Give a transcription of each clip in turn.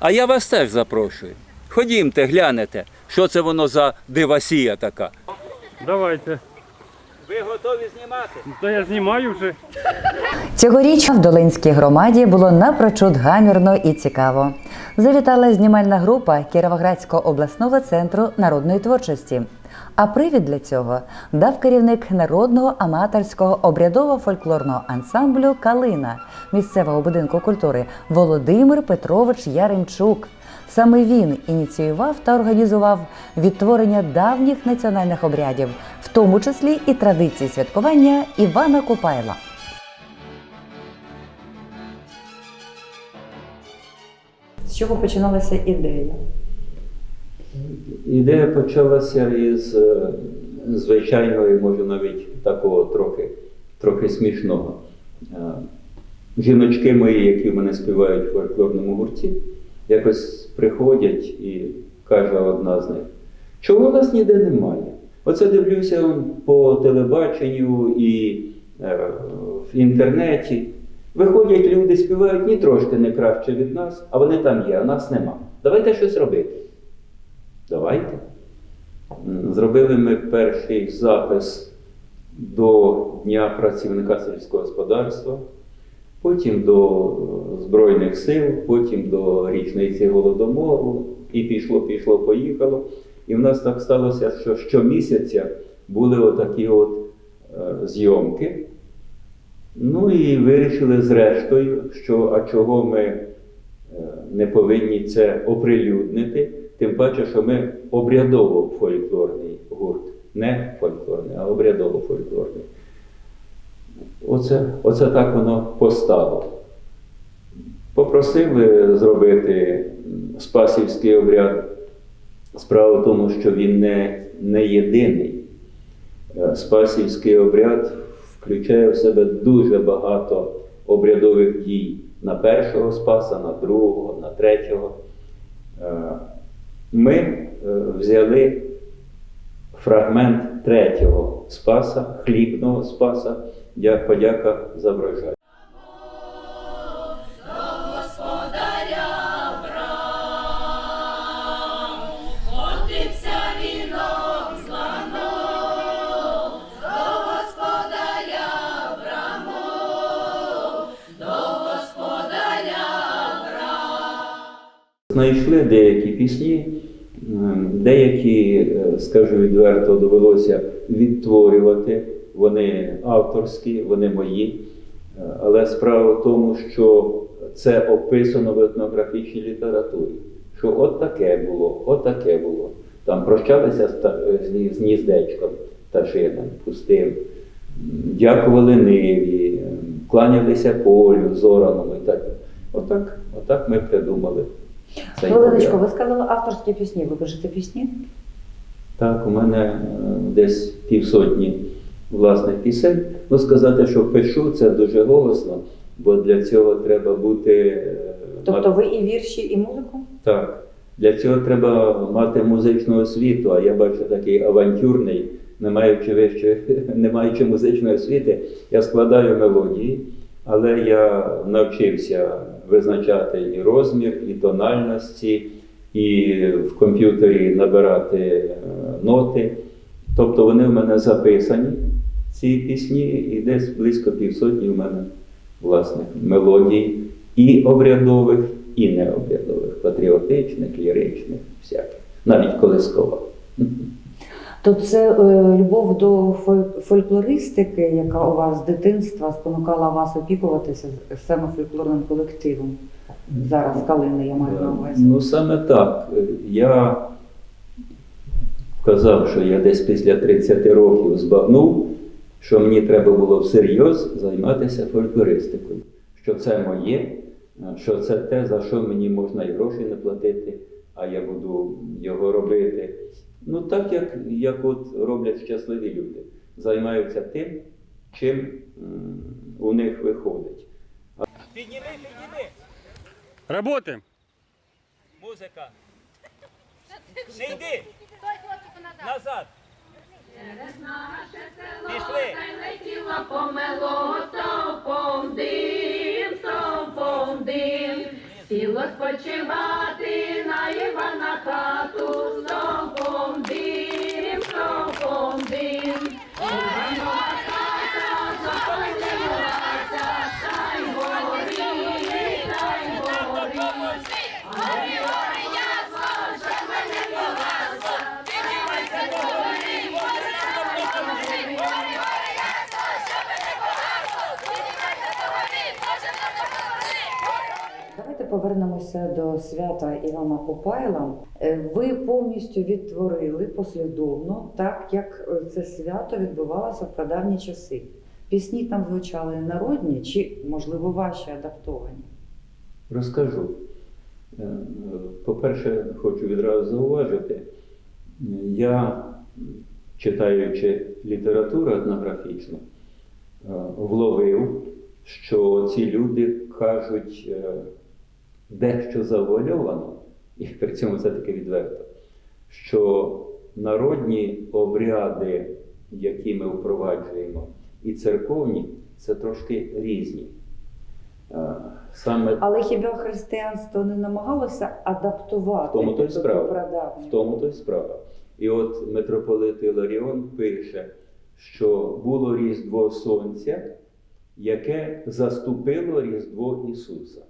А я вас теж запрошую. Ходімте, глянете, що це воно за дивасія така. Давайте. Ви готові знімати? Та я знімаю вже. Цьогоріч в Долинській громаді було напрочуд гамірно і цікаво. Завітала знімальна група Кіровоградського обласного центру народної творчості. А привід для цього дав керівник народного аматорського обрядово-фольклорного ансамблю Калина місцевого будинку культури Володимир Петрович Яремчук. Саме він ініціював та організував відтворення давніх національних обрядів, в тому числі і традиції святкування Івана Купайла. З чого починалася ідея? Ідея почалася із е, звичайного, і може навіть такого трохи, трохи смішного. Е, Жіночки мої, які в мене співають в фольклорному гурті, якось приходять і каже одна з них, чого нас ніде немає? Оце дивлюся по телебаченню і е, в інтернеті. Виходять люди, співають ні трошки не краще від нас, а вони там є, а нас нема. Давайте щось робити. Давайте. Зробили ми перший запис до Дня працівника сільського господарства, потім до Збройних сил, потім до річниці Голодомору, і пішло, пішло, поїхало. І в нас так сталося, що щомісяця були отакі от е, зйомки. Ну і вирішили зрештою, що а чого ми е, не повинні це оприлюднити, тим паче, що ми обрядово-фольклорний гурт. Не фольклорний, а обрядово-фольклорний. Оце, оце так воно постало. Попросили зробити Спасівський обряд. Справа в тому, що він не, не єдиний. Е, Спасівський обряд включає в себе дуже багато обрядових дій на першого спаса, на другого, на третього. Е, Ми е, взяли фрагмент третього спаса, хлібного спаса, подяка за врожай. Знайшли деякі пісні, ем, деякі, е, скажу відверто, довелося відтворювати. Вони авторські, вони мої. Е, Але справа в тому, що це описано в етнографічній літературі. Що от таке було, от таке було. Там прощалися з, з гніздечком пташиним пустим, дякували ниві, кланялися полю, зораному і так. Отак, отак ми придумали. цей ви сказали авторські пісні. Ви пишете пісні? Так, у мене е, десь півсотні власних пісень. Ну, сказати, що пишу, це дуже голосно, бо для цього треба бути. е, Тобто ви і вірші, і музику? Так. Для цього треба мати музичну освіту, а я бачу такий авантюрний, не маючи вищої, не маючи музичної освіти, я складаю мелодії, але я навчився визначати і розмір, і тональності, і в комп'ютері набирати е, ноти. Тобто вони в мене записані, ці пісні, і десь близько півсотні в мене власних мелодій і обрядових, і необрядових, патріотичних, ліричних, всяких, навіть колискова. То це е, любов до фольклористики, яка у вас з дитинства спонукала вас опікуватися саме фольклорним колективом. Зараз калини я маю на увазі. Ну саме так. Я казав, що я десь після 30 років збагнув, що мені треба було всерйоз займатися фольклористикою. Що це моє, що це те, за що мені можна і гроші не платити, а я буду його робити. Ну так як, як от роблять щасливі люди. Займаються тим, чим у них виходить. Підніми, підніми! Работаем. Музика. Не йди. Назад. Пішли. летіла помело стопом дим, стовпом дим, сіло спочивати на Івана хату, стовпом Давайте повернемося до свята Івана Купайла. Е, Ви повністю відтворили послідовно, так як е, це свято відбувалося в прадавні часи. Пісні там звучали народні чи, можливо, ваші адаптовані? Розкажу. Е, По-перше, хочу відразу зауважити, я, читаючи літературу етнографічну, вловив, що ці люди кажуть дещо завуальовано, і при цьому це таки відверто, що народні обряди, які ми впроваджуємо, і церковні, це трошки різні. Е, Саме Але хіба християнство не намагалося адаптувати В тому то й до справа. прадавнього? В тому то й справа. І от митрополит Іларіон пише, що було Різдво Сонця, яке заступило Різдво Ісуса.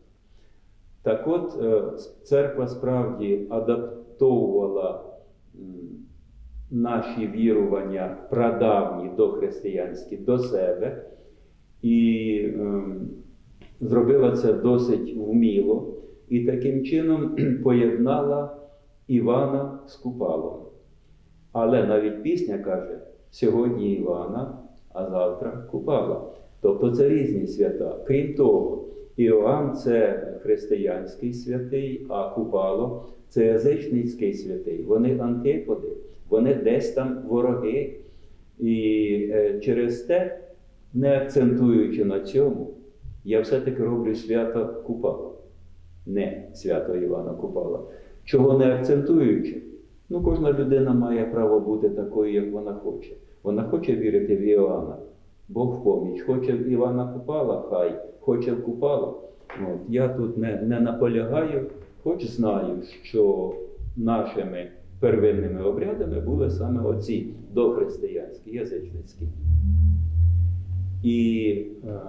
Так от, е, церква справді адаптовувала наші вірування прадавні дохристиянські до себе і ем, зробила це досить вміло і таким чином поєднала Івана з Купалом. Але навіть пісня каже: сьогодні Івана, а завтра Купала. Тобто це різні свята. Крім того, Іоанн це християнський святий, а Купало це язичницький святий. Вони антиподи, вони десь там вороги. І е, через те, не акцентуючи на цьому, я все-таки роблю свято Купала, не свято Івана Купала. Чого не акцентуючи? Ну, кожна людина має право бути такою, як вона хоче. Вона хоче вірити в Іоанна, Бог в поміч. Хоче в Івана Купала, хай, хоче в Купала. От, я тут не, не наполягаю, хоч знаю, що нашими первинними обрядами були саме оці дохристиянські, язичницькі. І е,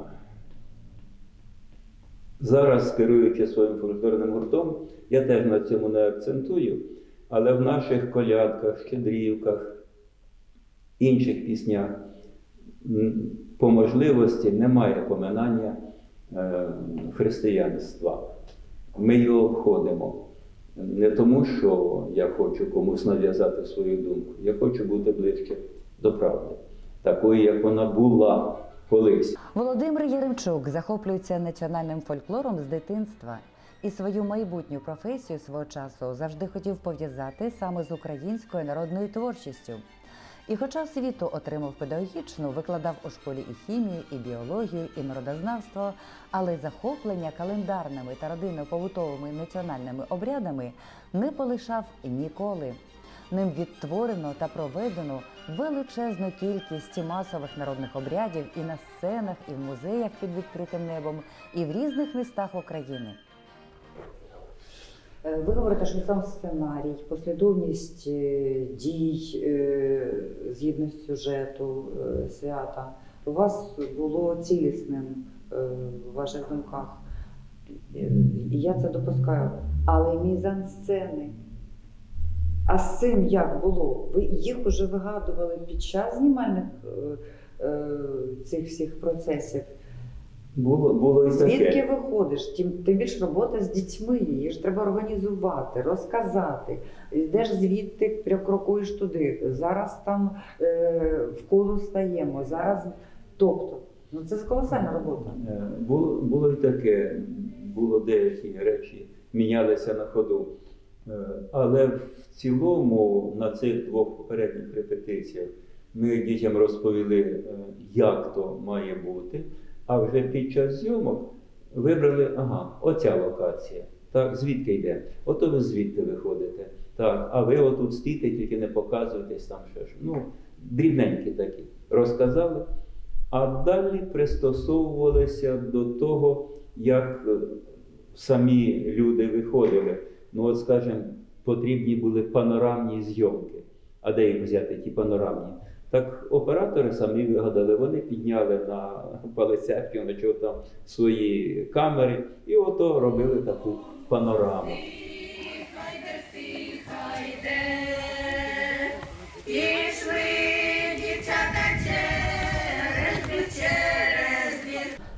зараз, керуючи своїм фольклорним гуртом, я теж на цьому не акцентую, але в наших колядках, щедрівках, інших піснях по можливості немає поминання християнства. Ми його обходимо. Не тому, що я хочу комусь нав'язати свою думку, я хочу бути ближче до правди, такої, як вона була колись. Володимир Єремчук захоплюється національним фольклором з дитинства і свою майбутню професію свого часу завжди хотів пов'язати саме з українською народною творчістю. І хоча освіту отримав педагогічну, викладав у школі і хімію, і біологію, і народознавство, але захоплення календарними та родинно-побутовими національними обрядами не полишав ніколи. Ним відтворено та проведено величезну кількість масових народних обрядів і на сценах, і в музеях під відкритим небом, і в різних містах України. Е, Ви говорите, що сам сценарій, послідовність е, дій е, згідно з сюжету свята у вас було цілісним в ваших думках. Я це допускаю. Але мізансцени. А з цим як було? Ви їх уже вигадували під час знімальних цих всіх процесів. Було, було і таке. Звідки виходиш? Тим, тим більше робота з дітьми, її ж треба організувати, розказати. Йдеш звідти, крокуєш туди. Зараз там е, в коло стаємо, зараз. Тобто, ну це колосальна робота. Е, Було, було і таке, було деякі речі мінялися на ходу. Е, Але в цілому на цих двох попередніх репетиціях ми дітям розповіли, е, як то має бути. А вже під час зйомок вибрали, ага, оця локація. Так, звідки йде? Ото ви звідти виходите. Так, а ви отут стійте, тільки не показуєтесь там ще ж. Ну, дрібненькі такі. Розказали. А далі пристосовувалися до того, як е, самі люди виходили. Ну, от, скажімо, потрібні були панорамні зйомки. А де їх взяти, ті панорамні? Так оператори самі вигадали, вони підняли на палицях на чого там свої камери і ото робили таку панораму.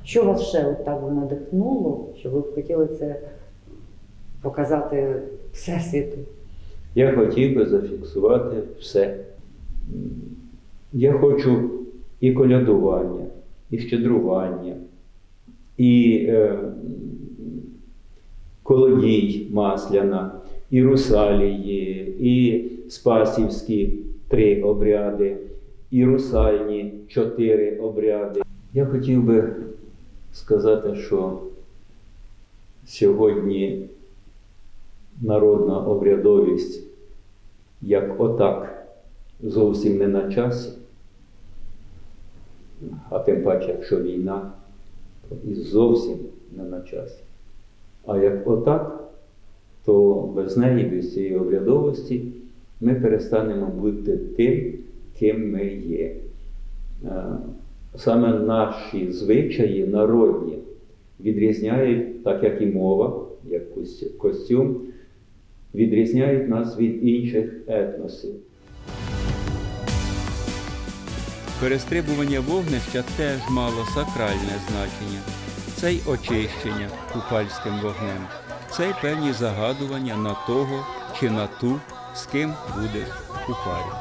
Що вас ще от так надихнуло, що ви б хотіли це показати всесвіту? Я хотів би зафіксувати все. Я хочу і колядування, і щедрування, і е, колодій масляна, і русалії, і спасівські три обряди, і русальні чотири обряди. Я хотів би сказати, що сьогодні народна обрядовість, як отак, зовсім не на часі, а тим паче, якщо війна, то і зовсім не на часі. А як отак, то без неї, без цієї обрядовості, ми перестанемо бути тим, ким ми є. Е, Саме наші звичаї народні відрізняють, так як і мова, як костюм, відрізняють нас від інших етносів. Перестрибування вогнища теж мало сакральне значення. Це й очищення купальським вогнем, це й певні загадування на того чи на ту, з ким будеш купарі.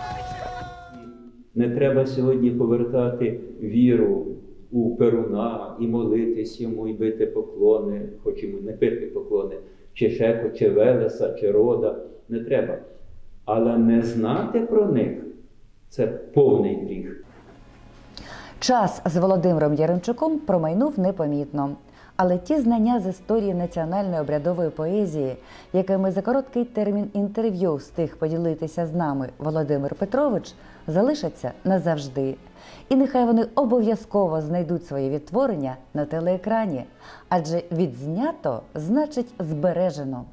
Не треба сьогодні повертати віру у Перуна і молитись йому, і бити поклони, хоч йому не бити поклони, чи Шеко, чи Велеса, чи Рода. Не треба. Але не знати про них це повний гріх. Час з Володимиром Яремчуком промайнув непомітно. Але ті знання з історії національної обрядової поезії, якими за короткий термін інтерв'ю встиг поділитися з нами Володимир Петрович, залишаться назавжди. І нехай вони обов'язково знайдуть своє відтворення на телеекрані, адже відзнято значить збережено.